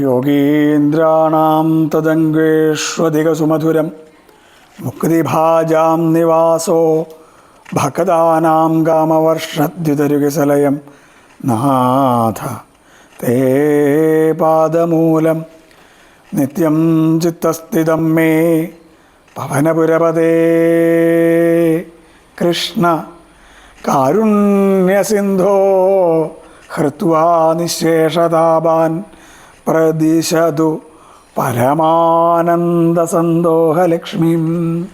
യോഗീന്ദ്രാണാം തദംഗേഷ്വധികസുമധുരം. മുക്തിഭാജാം നിവാസോ ഭക്താനാം കാമവർഷദ്യുതരുകിസലയം. നാഥ തേ പാദമൂലം. നിത്യം ചിത്തസ്ഥിതം മേ പവനപുരപദേ കൃഷ്ണ കാരുണ്യസിന്ധോ ഹൃത്വാ നിശേഷതാപാൻ പ്രദിശതു പരമാനന്ദസന്തോഹലക്ഷ്മീം.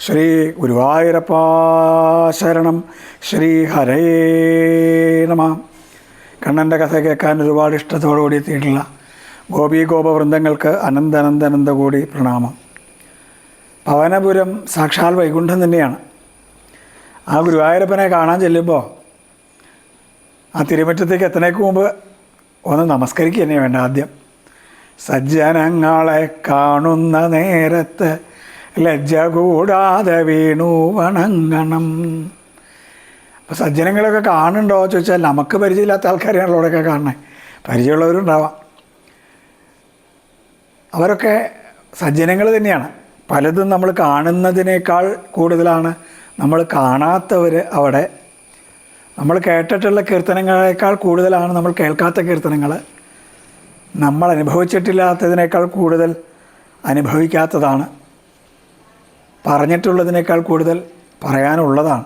ശ്രീ ഗുരുവായൂരപ്പാശരണം ശ്രീ ഹരേ നമ. കണ്ണന്റെ കഥ കേൾക്കാൻ ഒരുപാട് ഇഷ്ടത്തോടുകൂടി എത്തിയിട്ടുള്ള ഗോപി ഗോപവൃന്ദങ്ങൾക്ക് അനന്തനന്ദനന്ദ കൂടി പ്രണാമം. പവനപുരം സാക്ഷാൽ വൈകുണ്ഠം തന്നെയാണ്. ആ ഗുരുവായൂരപ്പനെ കാണാൻ ചെല്ലുമ്പോൾ ആ തിരുമുറ്റത്തേക്ക് എത്തണേക്ക് മുമ്പ് ഒന്ന് നമസ്കരിക്കുക തന്നെ വേണ്ട ആദ്യം. സജ്ജനങ്ങളെ കാണുന്ന നേരത്ത് ലജ്ജ കൂടാതെ വീണു വണങ്ങണം. അപ്പോൾ സജ്ജനങ്ങളൊക്കെ കാണുന്നുണ്ടോ ചോദിച്ചാൽ നമുക്ക് പരിചയമില്ലാത്ത ആൾക്കാരെയാണല്ലോ അവിടെയൊക്കെ കാണണേ പരിചയമുള്ളവരുണ്ടാവാം. അവരൊക്കെ സജ്ജനങ്ങൾ തന്നെയാണ്. പലതും നമ്മൾ കാണുന്നതിനേക്കാൾ കൂടുതലാണ് നമ്മൾ കാണാത്തവർ അവിടെ നമ്മൾ കേട്ടിട്ടുള്ള കീർത്തനങ്ങളേക്കാൾ കൂടുതലാണ് നമ്മൾ കേൾക്കാത്ത കീർത്തനങ്ങൾ. നമ്മൾ അനുഭവിച്ചിട്ടില്ലാത്തതിനേക്കാൾ കൂടുതൽ അനുഭവിക്കാത്തതാണ്. പറഞ്ഞിട്ടുള്ളതിനേക്കാൾ കൂടുതൽ പറയാനുള്ളതാണ്.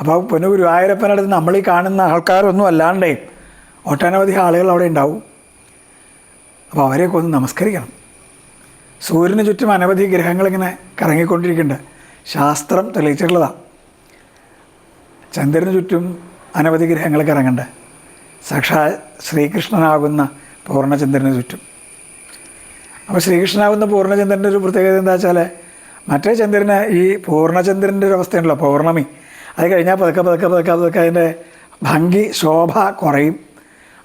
അപ്പോൾ പൊന്നു ഗുരുവായൂരപ്പനടുത്ത് നമ്മൾ ഈ കാണുന്ന ആൾക്കാരൊന്നും അല്ലാണ്ടേ ഒട്ടനവധി ആളുകൾ അവിടെ ഉണ്ടാവും. അപ്പോൾ അവരെയൊക്കെ ഒന്ന് നമസ്കരിക്കണം. സൂര്യന് ചുറ്റും അനവധി ഗ്രഹങ്ങളിങ്ങനെ കറങ്ങിക്കൊണ്ടിരിക്കുന്നുണ്ട്. ശാസ്ത്രം തെളിയിച്ചിട്ടുള്ളതാണ്. ചന്ദ്രന് ചുറ്റും അനവധി ഗ്രഹങ്ങൾ കറങ്ങണ്ട സാക്ഷാ ശ്രീകൃഷ്ണനാകുന്ന പൂർണചന്ദ്രന് ചുറ്റും. അപ്പോൾ ശ്രീകൃഷ്ണനാകുന്ന പൂർണചന്ദ്രന്റെ ഒരു പ്രത്യേകത എന്താ വെച്ചാൽ മറ്റേ ചന്ദ്രന് ഈ പൂർണചന്ദ്രന്റെ ഒരു അവസ്ഥയുണ്ടല്ലോ പൗർണമി. അത് കഴിഞ്ഞാൽ പതുക്കെ പതുക്കെ പതുക്കെ പതുക്കെ അതിന്റെ ഭംഗി ശോഭ കുറയും.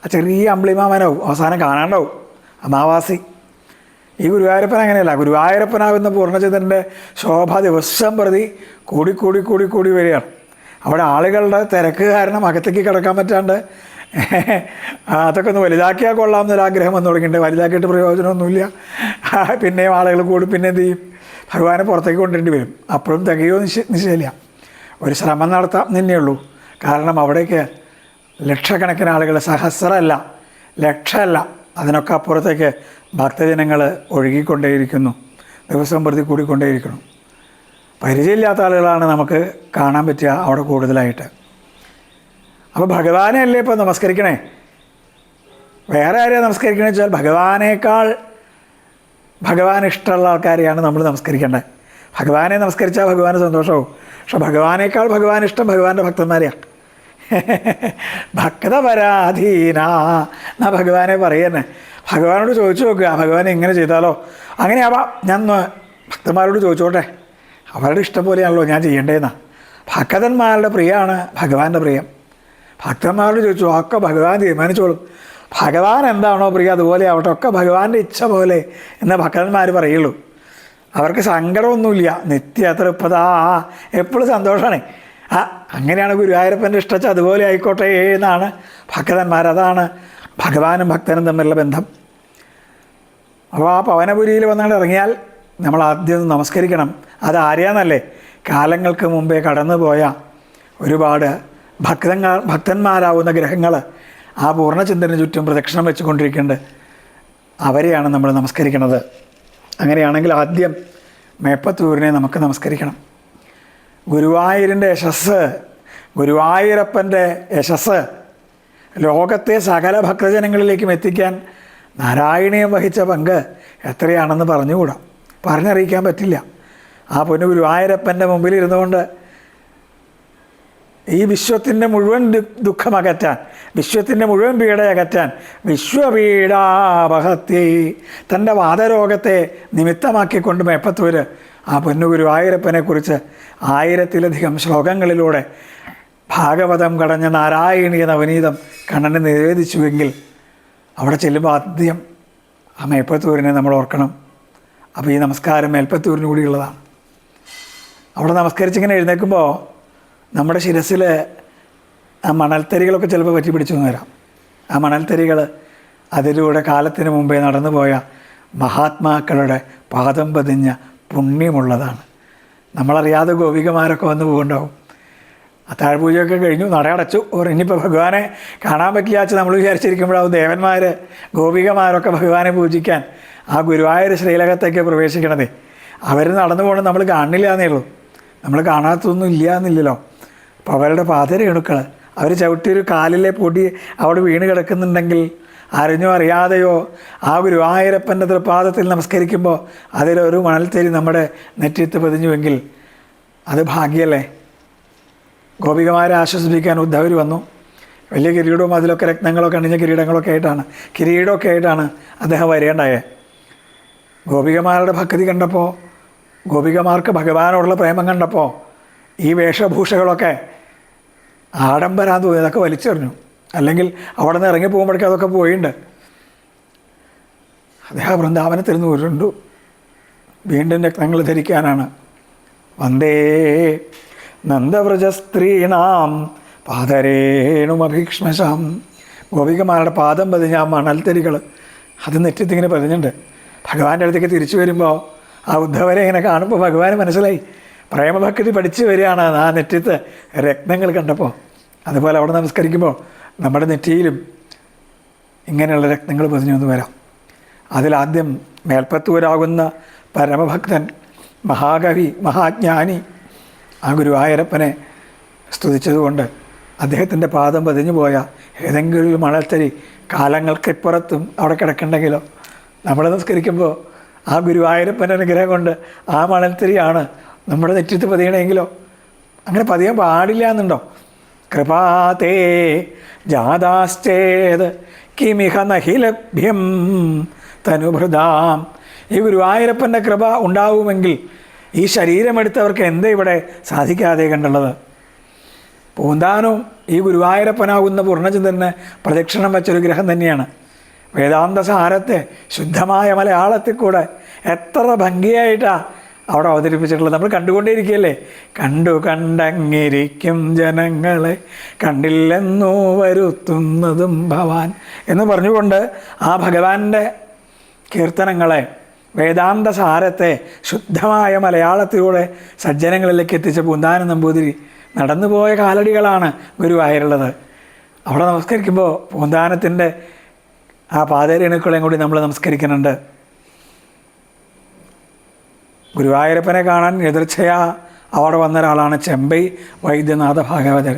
ആ ചെറിയ അമ്പിളിമാമനാവും അവസാനം കാണാണ്ടാവും അമാവാസി. ഈ ഗുരുവായൂരപ്പൻ അങ്ങനെയല്ല ഗുരുവായൂരപ്പനാകുന്ന പൂർണചന്ദ്രന്റെ ശോഭ ദിവസം പ്രതി കൂടി കൂടി കൂടി കൂടി വരികയാണ്. അവിടെ ആളുകളുടെ തിരക്ക് കാരണം അകത്തേക്ക് കിടക്കാൻ പറ്റാണ്ട് അതൊക്കെ ഒന്ന് വലുതാക്കിയാൽ കൊള്ളാം എന്നൊരാഗ്രഹം വന്നു തുടങ്ങിയിട്ടുണ്ട്. വലുതാക്കിയിട്ട് പ്രയോജനമൊന്നുമില്ല. പിന്നെയും ആളുകൾ കൂടി. പിന്നെ എന്ത് ചെയ്യും? ഭഗവാനെ പുറത്തേക്ക് കൊണ്ടുവരേണ്ടി വരും. അപ്പോഴും തികയോ നിശ്ച നിശ്ചയമില്ല. ഒരു ശ്രമം നടത്താം തന്നെ ഉള്ളൂ കാരണം അവിടേക്ക് ലക്ഷക്കണക്കിന് ആളുകൾ സഹസ്രമല്ല ലക്ഷമല്ല അതിനൊക്കെ അപ്പുറത്തേക്ക് ഭക്തജനങ്ങൾ ഒഴുകിക്കൊണ്ടേയിരിക്കുന്നു. ദിവസം പ്രതി കൂടിക്കൊണ്ടേയിരിക്കണം പരിചയമില്ലാത്ത ആളുകളാണ് നമുക്ക് കാണാൻ പറ്റുക അവിടെ കൂടുതലായിട്ട്. അപ്പോൾ ഭഗവാനെ അല്ലേ ഇപ്പോൾ നമസ്കരിക്കണേ? വേറെ ആരെയാണ് നമസ്കരിക്കണമെന്ന് വെച്ചാൽ ഭഗവാനേക്കാൾ ഭഗവാൻ ഇഷ്ടമുള്ള ആൾക്കാരെയാണ് നമ്മൾ നമസ്കരിക്കേണ്ടത്. ഭഗവാനെ നമസ്കരിച്ചാൽ ഭഗവാന് സന്തോഷവും പക്ഷെ ഭഗവാനേക്കാൾ ഭഗവാൻ ഇഷ്ടം ഭഗവാന്റെ ഭക്തന്മാരെയാണ് ഭക്തപരാധീന എന്നാ ഭഗവാനെ പറയുന്നേ. ഭഗവാനോട് ചോദിച്ചു നോക്കുക ഭഗവാൻ ഇങ്ങനെ ചെയ്താലോ? അങ്ങനെയാവാം. ഞാൻ ഭക്തന്മാരോട് ചോദിച്ചോട്ടെ. അവരുടെ ഇഷ്ടം പോലെയാണല്ലോ ഞാൻ ചെയ്യേണ്ടതെന്നാ. ഭക്തന്മാരുടെ പ്രിയമാണ് ഭഗവാന്റെ പ്രിയം. ഭക്തന്മാരോട് ചോദിച്ചു ഒക്കെ ഭഗവാൻ തീരുമാനിച്ചോളും. ഭഗവാൻ എന്താണോ പ്രിയ അതുപോലെ ആവട്ടെ. ഒക്കെ ഭഗവാന്റെ ഇച്ഛ പോലെ എന്ന് ഭക്തന്മാർ പറയുള്ളൂ. അവർക്ക് സങ്കടമൊന്നുമില്ല. നിത്യ തൃപ്പതാ എപ്പോഴും സന്തോഷമാണ് ആ അങ്ങനെയാണ് ഗുരുവായൂരപ്പന്റെ ഇഷ്ടച്ച അതുപോലെ ആയിക്കോട്ടെ എന്നാണ് ഭക്തന്മാർ അതാണ് ഭഗവാനും ഭക്തനും തമ്മിലുള്ള ബന്ധം. അപ്പോൾ ആ പവനപുരിയിൽ വന്നാണ് ഇറങ്ങിയാൽ നമ്മൾ ആദ്യം നമസ്കരിക്കണം. അത് ആരെയാന്നല്ലേ? കാലങ്ങൾക്ക് മുമ്പേ കടന്നുപോയ ഒരുപാട് ഭക്തങ്ങൾ ഭക്തന്മാരാവുന്ന ഗ്രഹങ്ങൾ ആ പൂർണചന്ദ്രന് ചുറ്റും പ്രദക്ഷിണം വെച്ചുകൊണ്ടിരിക്കേണ്ട അവരെയാണ് നമ്മൾ നമസ്കരിക്കുന്നത്. അങ്ങനെയാണെങ്കിൽ ആദ്യം മേപ്പത്തൂരിനെ നമുക്ക് നമസ്കരിക്കണം. ഗുരുവായൂരിന്റെ യശസ് ഗുരുവായൂരപ്പന്റെ യശസ് ലോകത്തെ സകല ഭക്തജനങ്ങളിലേക്കും എത്തിക്കാൻ നാരായണീയം വഹിച്ച പങ്ക് എത്രയാണെന്ന് പറഞ്ഞുകൂടാ. പറഞ്ഞറിയിക്കാൻ പറ്റില്ല. ആ പൊന്നു ഗുരുവായൂരപ്പന്റെ മുമ്പിൽ ഇരുന്നുകൊണ്ട് ഈ വിശ്വത്തിന്റെ മുഴുവൻ ദുഃഖമകറ്റാൻ വിശ്വത്തിന്റെ മുഴുവൻ പീഡയകറ്റാൻ അകറ്റാൻ വിശ്വപീഡാപഹത്യ തന്റെ വാദരോഗത്തെ നിമിത്തമാക്കിക്കൊണ്ട് മേപ്പത്തൂർ ആ പൊന്നു ഗുരുവായൂരപ്പനെക്കുറിച്ച് ആയിരത്തിലധികം ശ്ലോകങ്ങളിലൂടെ ഭാഗവതം കടഞ്ഞ നാരായണീയ നവനീതം കണ്ണന് നിവേദിച്ചുവെങ്കിൽ അവിടെ ചെല്ലുമ്പോൾ ആദ്യം ആ മേപ്പത്തൂരിനെ നമ്മൾ ഓർക്കണം. അപ്പോൾ ഈ നമസ്കാരം മേൽപ്പത്തൂരിന് കൂടിയുള്ളതാണ് അവിടെ നമസ്കരിച്ചിങ്ങനെ എഴുന്നേൽക്കുമ്പോൾ നമ്മുടെ ശിരസിൽ ആ മണൽത്തരികളൊക്കെ ചിലപ്പോൾ പറ്റി പിടിച്ചു വരാം. ആ മണൽത്തരികൾ അതിലൂടെ കാലത്തിന് മുമ്പേ നടന്നു പോയ മഹാത്മാക്കളുടെ പാദം പതിഞ്ഞ പുണ്യമുള്ളതാണ്. നമ്മളറിയാതെ ഗോപികമാരൊക്കെ വന്നു പോകുന്നുണ്ടാവും അത്താഴ്പൂജയൊക്കെ കഴിഞ്ഞു നടയടച്ചു. ഓർ ഇനിയിപ്പോൾ ഭഗവാനെ കാണാൻ പറ്റില്ല നമ്മൾ വിചാരിച്ചിരിക്കുമ്പോഴാവും ദേവന്മാർ ഗോപികമാരൊക്കെ ഭഗവാനെ പൂജിക്കാൻ ആ ഗുരുവായൂർ ശ്രീലകത്തേക്ക് പ്രവേശിക്കണതേ. അവർ നടന്നു പോകണം നമ്മൾ കാണില്ല എന്നേ ഉള്ളൂ. നമ്മൾ കാണാത്തൊന്നും ഇല്ല എന്നില്ലല്ലോ അപ്പോൾ അവരുടെ പാതരേണുക്കൾ അവർ ചവിട്ടിയൊരു കാലിലെ പൊടി അവിടെ വീണ് കിടക്കുന്നുണ്ടെങ്കിൽ അറിഞ്ഞോ അറിയാതെയോ ആ ഗുരുവായൂരപ്പന്റെ തൃപ്പാദത്തിൽ നമസ്കരിക്കുമ്പോൾ അതിലൊരു മണൽത്തേരി നമ്മുടെ നെറ്റിത്ത് പതിഞ്ഞുവെങ്കിൽ അത് ഭാഗ്യല്ലേ? ഗോപികമാരെ ആശ്വസിപ്പിക്കാൻ ഉദ്ധവർ വന്നു. വലിയ കിരീടവും അതിലൊക്കെ രത്നങ്ങളൊക്കെ അണിഞ്ഞ കിരീടങ്ങളൊക്കെ ആയിട്ടാണ്. കിരീടമൊക്കെ ആയിട്ടാണ് അദ്ദേഹം വരേണ്ടായത് ഗോപികമാരുടെ ഭക്തി കണ്ടപ്പോൾ ഗോപികമാർക്ക് ഭഗവാനോടുള്ള പ്രേമം കണ്ടപ്പോൾ ഈ വേഷഭൂഷകളൊക്കെ ആഡംബരാൻ തോന്നി അതൊക്കെ വലിച്ചെറിഞ്ഞു. അല്ലെങ്കിൽ അവിടെ നിന്ന് ഇറങ്ങി പോകുമ്പോഴേക്കും അതൊക്കെ പോയിട്ടുണ്ട് അദ്ദേഹം വൃന്ദാവനത്തിൽ നിന്ന് ഉരുണ്ടു. വീണ്ടും രത്നങ്ങൾ ധരിക്കാനാണ്. വന്ദേ നന്ദവ്രജസ്ത്രീണാം പാതരേണുമഭീക്ഷ്മശാം ഗോപികമാരുടെ പാദം പതിഞ്ഞ മണൽത്തരികൾ അത് നെറ്റിത്തിങ്ങനെ പതിഞ്ഞുണ്ട്. ഭഗവാന്റെ അടുത്തേക്ക് തിരിച്ചു വരുമ്പോൾ ആ ഉദ്ധവരെ ഇങ്ങനെ കാണുമ്പോൾ ഭഗവാൻ മനസ്സിലായി. പ്രേമഭക്തി പഠിച്ചു വരികയാണ് ആ നെറ്റിത്ത് രത്നങ്ങൾ കണ്ടപ്പോൾ അതുപോലെ അവിടെ നമസ്കരിക്കുമ്പോൾ നമ്മുടെ നെറ്റിയിലും ഇങ്ങനെയുള്ള രത്നങ്ങൾ പതിഞ്ഞു വന്ന് വരാം. അതിലാദ്യം മേൽപ്പത്തൂരാകുന്ന പരമഭക്തൻ മഹാകവി മഹാജ്ഞാനി ആ ഗുരുവായൂരപ്പനെ സ്തുതിച്ചതുകൊണ്ട് അദ്ദേഹത്തിന്റെ പാദം പതിഞ്ഞു പോയ ഏതെങ്കിലും മണൽത്തരി കാലങ്ങൾക്കിപ്പുറത്തും അവിടെ കിടക്കണ്ടെങ്കിലോ നമ്മൾ നമസ്കരിക്കുമ്പോൾ ആ ഗുരുവായൂരപ്പന്റെ അനുഗ്രഹം കൊണ്ട് ആ മണൽത്തിരിയാണ് നമ്മുടെ നെറ്റിത്ത് പതിയണമെങ്കിലോ അങ്ങനെ പതിയാൻ പാടില്ല എന്നുണ്ടോ കൃപാതേ ജാതാശ്ചേത് കിമിഹ നഹി ലഭ്യം തനുഭൃതാം ഈ ഗുരുവായൂരപ്പന്റെ കൃപ ഉണ്ടാവുമെങ്കിൽ ഈ ശരീരമെടുത്തവർക്ക് എന്താ ഇവിടെ സാധിക്കാതെ കണ്ടുള്ളത്? പൂന്താനവും ഈ ഗുരുവായൂരപ്പനാകുന്ന പൂർണചന്ദ്രന് പ്രദക്ഷിണം വെച്ചൊരു ഗ്രഹം തന്നെയാണ്. വേദാന്ത സാരത്തെ ശുദ്ധമായ മലയാളത്തിൽ കൂടെ എത്ര ഭംഗിയായിട്ടാണ് അവിടെ അവതരിപ്പിച്ചിട്ടുള്ളത്. നമ്മൾ കണ്ടുകൊണ്ടേയിരിക്കുകയല്ലേ? കണ്ടു കണ്ടങ്ങിരിക്കും ജനങ്ങളെ കണ്ടില്ലെന്നു വരുത്തുന്നതും ഭവാൻ എന്ന് പറഞ്ഞുകൊണ്ട് ആ ഭഗവാന്റെ കീർത്തനങ്ങളെ വേദാന്ത സാരത്തെ ശുദ്ധമായ മലയാളത്തിലൂടെ സജ്ജനങ്ങളിലേക്ക് എത്തിച്ച പൂന്താനം നമ്പൂതിരി നടന്നുപോയ കാലടികളാണ് ഗുരുവായൂരുള്ളത്. അവിടെ നമസ്കരിക്കുമ്പോൾ പൂന്താനത്തിന്റെ ആ പാതരേണുക്കളെയും കൂടി നമ്മൾ നമസ്കരിക്കുന്നുണ്ട്. ഗുരുവായൂരപ്പനെ കാണാൻ എതിർച്ചയാ അവിടെ വന്ന ഒരാളാണ് ചെമ്പൈ വൈദ്യനാഥ ഭാഗവതർ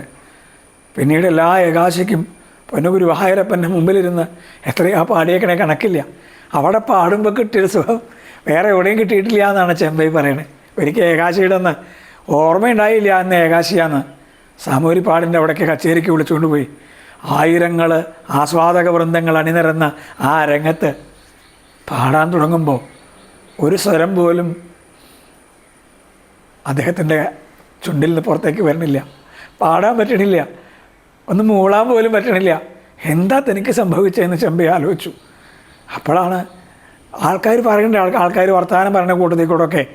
പിന്നീട് എല്ലാ ഏകാശിക്കും പൊന്നു ഗുരുവായൂരപ്പന്റെ മുമ്പിലിരുന്ന് എത്രയാ പാടിയേക്കണേ കണക്കില്ല. അവിടെ പാടുമ്പോൾ കിട്ടിയൊരു സുഖം വേറെ എവിടെയും കിട്ടിയിട്ടില്ല എന്നാണ് ചെമ്പൈ പറയണത് ഒരിക്കൽ ഏകാശിയുടെ അന്ന് ഓർമ്മയുണ്ടായില്ല അന്ന് ഏകാശിയാന്ന്. സാമൂരി പാടിന്റെ അവിടേക്ക് കച്ചേരിക്ക് വിളിച്ചുകൊണ്ട് പോയി. ആയിരങ്ങൾ ആസ്വാദക വൃന്ദങ്ങൾ അണിനിരന്ന ആ രംഗത്ത് പാടാൻ തുടങ്ങുമ്പോൾ ഒരു സ്വരം പോലും അദ്ദേഹത്തിന്റെ ചുണ്ടിൽ നിന്ന് പുറത്തേക്ക് വരണില്ല. പാടാൻ പറ്റണില്ല. ഒന്ന് മൂളാൻ പോലും പറ്റണില്ല. എന്താ തനിക്ക് സംഭവിച്ചതെന്ന് ചെമ്പി ആലോചിച്ചു. അപ്പോഴാണ് ആൾക്കാർ പറയേണ്ട ആൾ ആൾക്കാർ വർത്തമാനം പറയുന്ന കൂട്ടത്തിൽ കൂടെ ഒക്കെ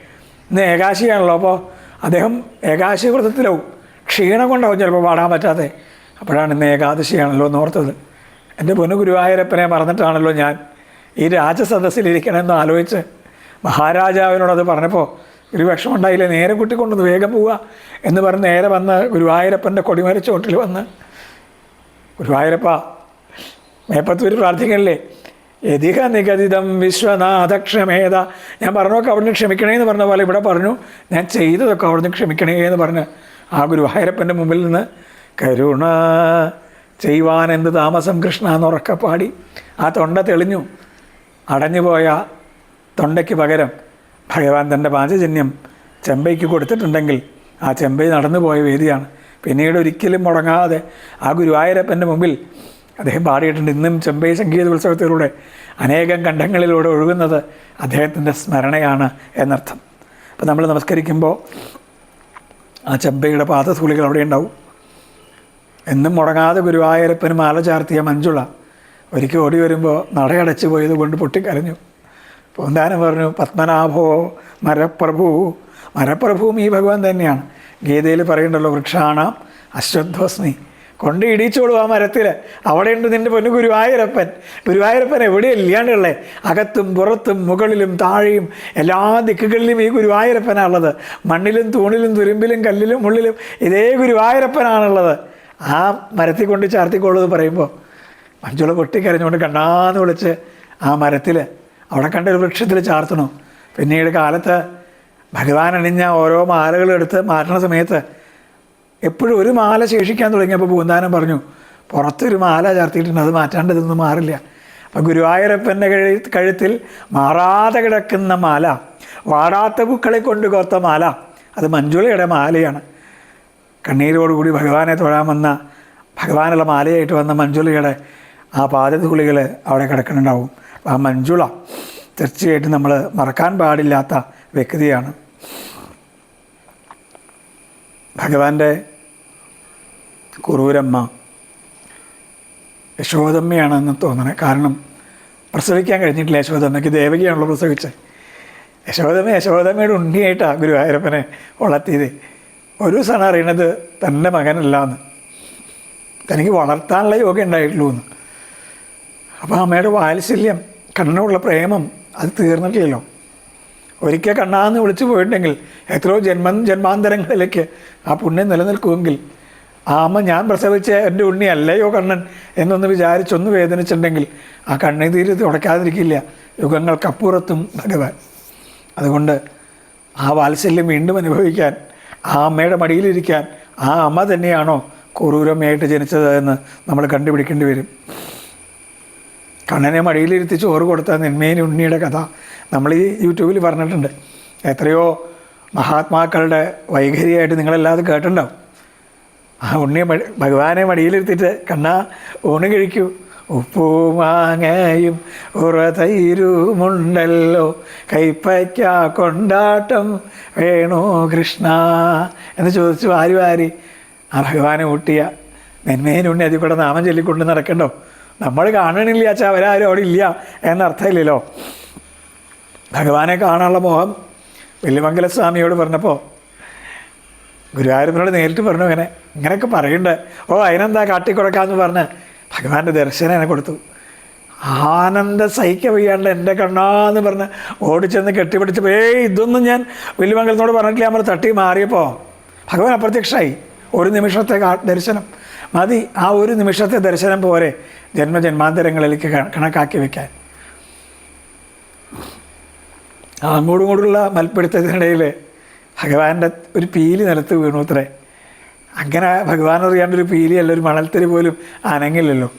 ഇന്ന് ഏകാശിയാണല്ലോ. അപ്പോൾ അദ്ദേഹം ഏകാശി വ്രതത്തിലാവും ക്ഷീണം കൊണ്ടാവും ചിലപ്പോൾ പാടാൻ പറ്റാതെ. അപ്പോഴാണ് ഇന്ന് ഏകാദശിയാണല്ലോ എന്ന് ഓർത്തത്. എന്റെ പൊന്നു ഗുരുവായൂരപ്പനെ മറന്നിട്ടാണല്ലോ ഞാൻ ഈ രാജസദസ്സിലിരിക്കണമെന്ന് ആലോചിച്ച് മഹാരാജാവിനോട് അത് പറഞ്ഞപ്പോൾ ഒരു വിഷമമുണ്ടായില്ല നേരെ കുട്ടിക്കൊണ്ടു വേഗം പോവുക എന്ന് പറഞ്ഞ് നേരെ വന്ന് ഗുരുവായൂരപ്പന്റെ കൊടിമര ചോട്ടിൽ വന്ന് ഗുരുവായൂരപ്പ മേപ്പത്തൂർ പ്രാർത്ഥിക്കണില്ലേ? യതിഹ നിഗതിതം വിശ്വനാഥക്ഷമേത. ഞാൻ പറഞ്ഞൊക്കെ അവിടുന്ന് ക്ഷമിക്കണേ എന്ന് പറഞ്ഞ പോലെ ഇവിടെ പറഞ്ഞു ഞാൻ ചെയ്തതൊക്കെ അവിടുന്ന് ക്ഷമിക്കണേ എന്ന് പറഞ്ഞ് ആ ഗുരുവായൂരപ്പന്റെ മുമ്പിൽ നിന്ന് കരുണ ചെയ്യുവാൻ എന്ത് താമസം കൃഷ്ണ എന്നുറക്കെ പാടി. ആ തൊണ്ട തെളിഞ്ഞു. അടഞ്ഞുപോയ തൊണ്ടയ്ക്ക് പകരം ഭഗവാൻ തന്റെ പാഞ്ചജന്യം ചെമ്പൈക്ക് കൊടുത്തിട്ടുണ്ടെങ്കിൽ ആ ചെമ്പൈ നടന്നുപോയ വേദിയാണ്. പിന്നീട് ഒരിക്കലും മുടങ്ങാതെ ആ ഗുരുവായൂരപ്പന്റെ മുമ്പിൽ അദ്ദേഹം പാടിയിട്ടുണ്ട്. ഇന്നും ചെമ്പൈ സംഗീത ഉത്സവത്തിലൂടെ അനേകം കണ്ഠങ്ങളിലൂടെ ഒഴുകുന്നത് അദ്ദേഹത്തിന്റെ സ്മരണയാണ് എന്നർത്ഥം. അപ്പോൾ നമ്മൾ നമസ്കരിക്കുമ്പോൾ ആ ചെമ്പയുടെ പാദസൂളികൾ അവിടെ ഉണ്ടാവും. എന്നും മുടങ്ങാതെ ഗുരുവായൂരപ്പന് മാല ചാർത്തിയ മഞ്ജുള ഒരിക്കൽ ഓടി വരുമ്പോൾ നടയടച്ചു പോയത് കൊണ്ട് പൊട്ടിക്കരഞ്ഞു. പൂന്താനം പറഞ്ഞു പത്മനാഭോ മരപ്രഭു മരപ്രഭുവും ഈ ഭഗവാൻ തന്നെയാണ്. ഗീതയിൽ പറയണ്ടല്ലോ വൃക്ഷാണ അശ്വത്വസ്മി കൊണ്ട് ഇടിച്ചോളൂ ആ മരത്തിൽ അവിടെയുണ്ട് നിന്റെ പൊന്നു ഗുരുവായൂരപ്പൻ. ഗുരുവായൂരപ്പൻ എവിടെ ഇല്ലാണ്ടുള്ളേ അകത്തും പുറത്തും മുകളിലും താഴെയും എല്ലാ ദിക്കുകളിലും ഈ ഗുരുവായൂരപ്പനാണുള്ളത്. മണ്ണിലും തൂണിലും തുരുമ്പിലും കല്ലിലും ഉള്ളിലും ഇതേ ഗുരുവായൂരപ്പനാണുള്ളത്. ആ മരത്തിൽ കൊണ്ട് ചാർത്തിക്കോളൂ പറയുമ്പോൾ മഞ്ജുള പൊട്ടിക്കരഞ്ഞുകൊണ്ട് കണ്ടാന്ന് വിളിച്ച് ആ മരത്തിൽ അവിടെ കണ്ട ഒരു വൃക്ഷത്തിൽ ചാർത്തണു. പിന്നീട് കാലത്ത് ഭഗവാൻ അണിഞ്ഞ ഓരോ മാലകളും എടുത്ത് മാറ്റണ സമയത്ത് എപ്പോഴും ഒരു മാല ശേഷിക്കാൻ തുടങ്ങിയപ്പോൾ പൂന്താനം പറഞ്ഞു പുറത്തൊരു മാല ചാർത്തിയിട്ടുണ്ട് അത് മാറ്റാണ്ട് ഇതൊന്നും മാറില്ല. അപ്പം ഗുരുവായൂരപ്പന്റെ കഴു കഴുത്തിൽ മാറാതെ കിടക്കുന്ന മാല വാടാത്ത പൂക്കളെ കൊണ്ട് കോർത്ത മാല അത് മഞ്ജുളയുടെ മാലയാണ്. കണ്ണീരോടുകൂടി ഭഗവാനെ തൊഴാമെന്ന ഭഗവാനുള്ള മാലയായിട്ട് വന്ന മഞ്ജുളയുടെ ആ പാദതുളികൾ അവിടെ കിടക്കുന്നുണ്ടാവും. ആ മഞ്ജുള തീർച്ചയായിട്ടും നമ്മൾ മറക്കാൻ പാടില്ലാത്ത വ്യക്തിയാണ്. ഭഗവാന്റെ കുറൂരമ്മ യശോദമ്മയാണെന്ന് തോന്നണേ. കാരണം പ്രസവിക്കാൻ കഴിഞ്ഞിട്ടില്ല യശോദമ്മയ്ക്ക്. ദേവകിയാണല്ലോ പ്രസവിച്ചത്. യശോദമ്മ യശോദമ്മയുടെ ഉണ്ണിയായിട്ടാണ് ഗുരുവായൂരപ്പനെ വളർത്തിയത്. ഒരു ദിവസമാണ് അറിയണത് തന്റെ മകനല്ല എന്ന് തനിക്ക് വളർത്താനുള്ള യോഗ ഉണ്ടായിട്ടുള്ളൂ എന്ന് അപ്പോൾ അമ്മയുടെ വാത്സല്യം കണ്ണുള്ള പ്രേമം അത് തീർന്നിട്ടില്ലല്ലോ. ഒരിക്കൽ കണ്ണാന്ന് വിളിച്ചു പോയിട്ടുണ്ടെങ്കിൽ എത്രയോ ജന്മ ജന്മാന്തരങ്ങളിലേക്ക് ആ പുണ്യം നിലനിൽക്കുമെങ്കിൽ ആ അമ്മ ഞാൻ പ്രസവിച്ച എന്റെ ഉണ്ണി അല്ലയോ കണ്ണൻ എന്നൊന്ന് വിചാരിച്ചൊന്ന് വേദനിച്ചിട്ടുണ്ടെങ്കിൽ ആ കണ്ണീര് തുടയ്ക്കാതിരിക്കില്ല. യുഗങ്ങൾക്കപ്പുറത്തും ഭഗവാൻ. അതുകൊണ്ട് ആ വാത്സല്യം വീണ്ടും അനുഭവിക്കാൻ ആ അമ്മയുടെ മടിയിലിരിക്കാൻ ആ അമ്മ തന്നെയാണോ കുറൂരമ്മയായിട്ട് ജനിച്ചത് എന്ന് നമ്മൾ കണ്ടുപിടിക്കേണ്ടി വരും. കണ്ണനെ മടിയിലിരുത്തി ചോറ് കൊടുത്ത നെന്മേനി ഉണ്ണിയുടെ കഥ നമ്മൾ ഈ യൂട്യൂബിൽ പറഞ്ഞിട്ടുണ്ട്. എത്രയോ മഹാത്മാക്കളുടെ വൈഖരിയായിട്ട് നിങ്ങളെല്ലാതും കേട്ടിട്ടുണ്ടാവും. ആ ഉണ്ണിയെ മടി ഭഗവാനെ മടിയിലിരുത്തിയിട്ട് കണ്ണാ ഊണ് കഴിക്കൂ. ഉപ്പുമാങ്ങയും ഉറതൈരുമുണ്ടല്ലോ. കൈപ്പയ്ക്ക കൊണ്ടാട്ടം വേണു കൃഷ്ണ. എന്ന് ചോദിച്ചു വാരി വാരി? ആ ഭഗവാനെ ഊട്ടിയ നെന്മേനുണ്ണി അതിൽ കൂടെ നാമം ചൊല്ലിക്കൊണ്ട് നടക്കണ്ടോ? നമ്മൾ കാണണില്ല അച്ഛാ അവരാരും അവിടെ ഇല്ല എന്നർത്ഥമില്ലല്ലോ. ഭഗവാനെ കാണാനുള്ള മോഹം വെല്ലുമംഗല സ്വാമിയോട് പറഞ്ഞപ്പോൾ ഗുരുവായൂരപ്പനോട് നേരിട്ട് പറഞ്ഞു അങ്ങനെ ഇങ്ങനെയൊക്കെ പറയണ്ടേ. ഓ അതിനെന്താ കാട്ടിക്കുറക്കാന്ന് പറഞ്ഞ് ഭഗവാന്റെ ദർശനം എന്നെ കൊടുത്തു. ആനന്ദ സഹിക്ക വയ്യാണ്ട് എന്റെ കണ്ണാന്ന് പറഞ്ഞ് ഓടിച്ചെന്ന് കെട്ടിപ്പിടിച്ചപ്പോൾ ഏയ് ഇതൊന്നും ഞാൻ വെല്ലുമംഗലത്തിനോട് പറഞ്ഞിട്ടില്ല. നമ്മൾ തട്ടി മാറിയപ്പോൾ ഭഗവാൻ അപ്രത്യക്ഷമായി ഒരു നിമിഷത്തെ ദർശനം മതി. ആ ഒരു നിമിഷത്തെ ദർശനം പോരെ ജന്മജന്മാന്തരങ്ങളിലേക്ക് കണക്കാക്കി വെക്കാൻ. അങ്ങോട്ടും ഇങ്ങോട്ടുള്ള മൽപ്പിടുത്തത്തിനിടയിൽ ഭഗവാന്റെ ഒരു പീലി നിലത്ത് വീണു അത്രേ. അങ്ങനെ ഭഗവാൻ അറിയാണ്ടൊരു പീലിയല്ല ഒരു മണൽത്തരി പോലും അനങ്ങില്ലല്ലോ.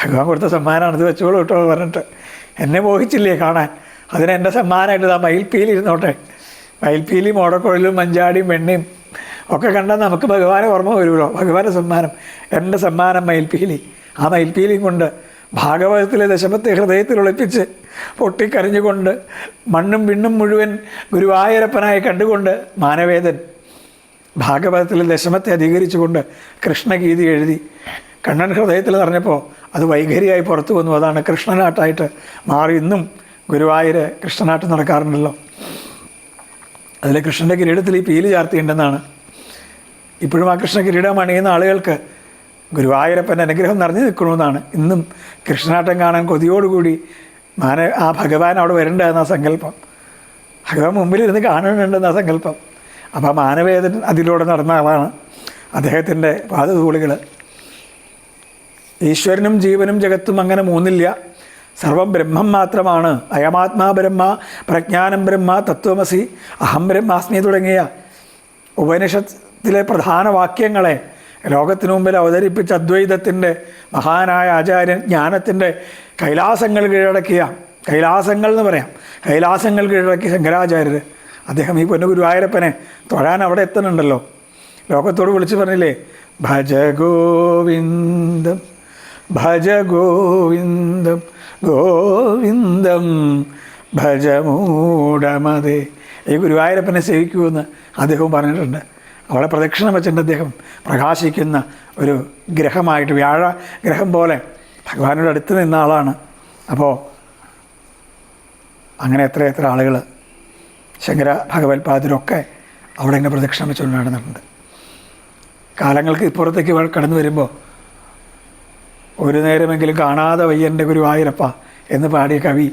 ഭഗവാൻ കൊടുത്ത സമ്മാനമാണ് ഇത് വെച്ചോളൂ കേട്ടോ പറഞ്ഞിട്ട്. എന്നെ മോഹിച്ചില്ലേ കാണാൻ? അതിന് എന്റെ സമ്മാനമായിട്ട് ആ മയിൽപ്പീലി ഇരുന്നോട്ടെ. മയിൽപ്പീലി മോടക്കുഴലും മഞ്ചാടിയും വെണ്ണയും ഒക്കെ കണ്ടാൽ നമുക്ക് ഭഗവാനെ ഓർമ്മ വരുമല്ലോ. ഭഗവാന്റെ സമ്മാനം എന്റെ സമ്മാനം മയിൽപ്പീലി ആ മയിൽപ്പീലിയും കൊണ്ട് ഭാഗവതത്തിലെ ദശമത്തെ ഹൃദയത്തിൽ ഒളിപ്പിച്ച് പൊട്ടിക്കരഞ്ഞുകൊണ്ട് മണ്ണും വിണ്ണും മുഴുവൻ ഗുരുവായൂരപ്പനായി കണ്ടുകൊണ്ട് മാനവേദൻ ഭാഗവതത്തിൽ ദശമത്തെ അധികരിച്ചുകൊണ്ട് കൃഷ്ണഗീതി എഴുതി കണ്ണൻ ഹൃദയത്തിൽ നിറഞ്ഞപ്പോൾ അത് വൈഖരിയായി പുറത്തു വന്നു. അതാണ് കൃഷ്ണനാട്ടായിട്ട് മാറി. ഇന്നും ഗുരുവായൂർ കൃഷ്ണനാട്ട് നടക്കാറുണ്ടല്ലോ. അതിൽ കൃഷ്ണന്റെ കിരീടത്തിൽ ഈ പീലി ചാർത്തിയുണ്ടെന്നാണ് ഇപ്പോഴും ആ കൃഷ്ണ കിരീടം അണിയുന്ന ആളുകൾക്ക് ഗുരുവായൂരപ്പന്റെ അനുഗ്രഹം നിറഞ്ഞു നിൽക്കണമെന്നാണ്. ഇന്നും കൃഷ്ണനാട്ടം കാണാൻ കൊതിയോടുകൂടി മാന ആ ഭഗവാൻ അവിടെ വരണ്ട എന്ന സങ്കല്പം. ഭഗവാൻ മുമ്പിൽ ഇരുന്ന് കാണുന്നുണ്ടെന്ന സങ്കല്പം. അപ്പോൾ മാനവേദൻ അതിലൂടെ നടന്ന ആളാണ് അദ്ദേഹത്തിന്റെ പാതതൂളികൾ ഈശ്വരനും ജീവനും ജഗത്തും അങ്ങനെ മൂന്നില്ല. സർവം ബ്രഹ്മം മാത്രമാണ്. അയമാത്മാ ബ്രഹ്മ പ്രജ്ഞാനം ബ്രഹ്മ തത്വമസി അഹം ബ്രഹ്മാസ്മി തുടങ്ങിയ ഉപനിഷത്തിലെ പ്രധാന വാക്യങ്ങളെ ലോകത്തിനു മുമ്പിൽ അവതരിപ്പിച്ച അദ്വൈതത്തിന്റെ മഹാനായ ആചാര്യൻ ജ്ഞാനത്തിന്റെ കൈലാസങ്ങൾ കീഴടക്കിയ കൈലാസങ്ങൾ എന്ന് പറയാം. കൈലാസങ്ങൾ കീഴടക്കിയ ശങ്കരാചാര്യർ അദ്ദേഹം ഈ പൊന്നു ഗുരുവായൂരപ്പനെ തൊഴാൻ അവിടെ എത്തുന്നുണ്ടല്ലോ. ലോകത്തോട് വിളിച്ചു പറഞ്ഞില്ലേ ഭജ ഗോവിന്ദം ഭജ ഗോവിന്ദം ഗോവിന്ദം ഭജമൂടമതേ ഈ ഗുരുവായൂരപ്പനെ സേവിക്കുമെന്ന് അദ്ദേഹവും പറഞ്ഞിട്ടുണ്ട്. അവളെ പ്രദക്ഷിണം വെച്ചിട്ടുണ്ട് അദ്ദേഹം. പ്രകാശിക്കുന്ന ഒരു ഗ്രഹമായിട്ട് വ്യാഴ ഗ്രഹം പോലെ ഭഗവാനോട് അടുത്ത് നിന്ന ആളാണ്. അപ്പോൾ അങ്ങനെ എത്ര എത്ര ആളുകൾ ശങ്കര ഭഗവത്പാദരൊക്കെ അവിടെ ഇങ്ങനെ പ്രദക്ഷിണം വെച്ചുകൊണ്ട് നടന്നിട്ടുണ്ട് കാലങ്ങൾക്ക് ഇപ്പുറത്തേക്ക് കടന്നു വരുമ്പോൾ ഒരു നേരമെങ്കിലും കാണാതെ വയ്യന്റെ ഗുരുവായൂരപ്പ എന്ന് പാടിയ കവി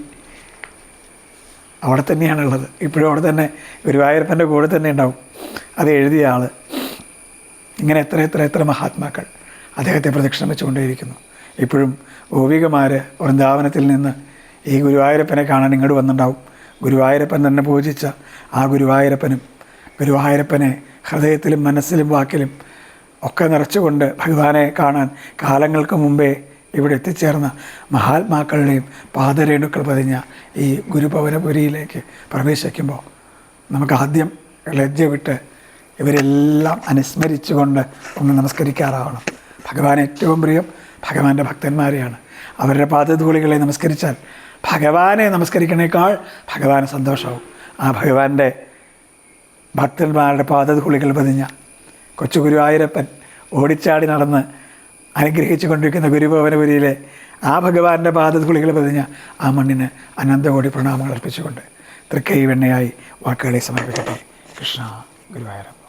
അവിടെ തന്നെയാണുള്ളത്. ഇപ്പോഴും അവിടെ തന്നെ ഗുരുവായൂരപ്പന്റെ കൂടെ തന്നെ ഉണ്ടാവും. അത് എഴുതിയ ആൾ ഇങ്ങനെ എത്ര എത്ര എത്ര മഹാത്മാക്കൾ അദ്ദേഹത്തെ പ്രദക്ഷിണം വെച്ചുകൊണ്ടേയിരിക്കുന്നു ഇപ്പോഴും ഗോപികമാർ വൃന്ദാവനത്തിൽ നിന്ന് ഈ ഗുരുവായൂരപ്പനെ കാണാൻ ഇങ്ങോട്ട് വന്നിട്ടുണ്ടാവും. ഗുരുവായൂരപ്പൻ തന്നെ പൂജിച്ച ആ ഗുരുവായൂരപ്പനും ഗുരുവായൂരപ്പനെ ഹൃദയത്തിലും മനസ്സിലും വാക്കിലും ഒക്കെ നിറച്ചുകൊണ്ട് ഭഗവാനെ കാണാൻ കാലങ്ങൾക്ക് മുമ്പേ ഇവിടെ എത്തിച്ചേർന്ന മഹാത്മാക്കളുടെയും പാദരേണുക്കൾ പതിഞ്ഞ ഈ ഗുരുഭവനപുരിയിലേക്ക് പ്രവേശിക്കുമ്പോൾ നമുക്ക് ആദ്യം ലജ്ജ വിട്ട് ഇവരെല്ലാം അനുസ്മരിച്ചുകൊണ്ട് ഒന്ന് നമസ്കരിക്കാറാവണം. ഭഗവാൻ ഏറ്റവും പ്രിയം ഭഗവാന്റെ ഭക്തന്മാരെയാണ്. അവരുടെ പാദധൂളികളെ നമസ്കരിച്ചാൽ ഭഗവാനെ നമസ്കരിക്കണേക്കാൾ ഭഗവാന് സന്തോഷമാവും ആ ഭഗവാന്റെ ഭക്തന്മാരുടെ പാദതുളികൾ പതിഞ്ഞ കൊച്ചു ഗുരുവായൂരപ്പൻ ഓടിച്ചാടി നടന്ന് അനുഗ്രഹിച്ചു കൊണ്ടിരിക്കുന്ന ഗുരുഭവനപുരിയിലെ ആ ഭഗവാന്റെ പാദതുളികൾ പതിഞ്ഞ ആ മണ്ണിന് അനന്തകോടി പ്രണാമങ്ങൾ അർപ്പിച്ചുകൊണ്ട് തൃക്കൈ വെണ്ണയായി വാക്കുകളെ സമർപ്പിക്കട്ടെ. കൃഷ്ണ ഗുരുവായൂരം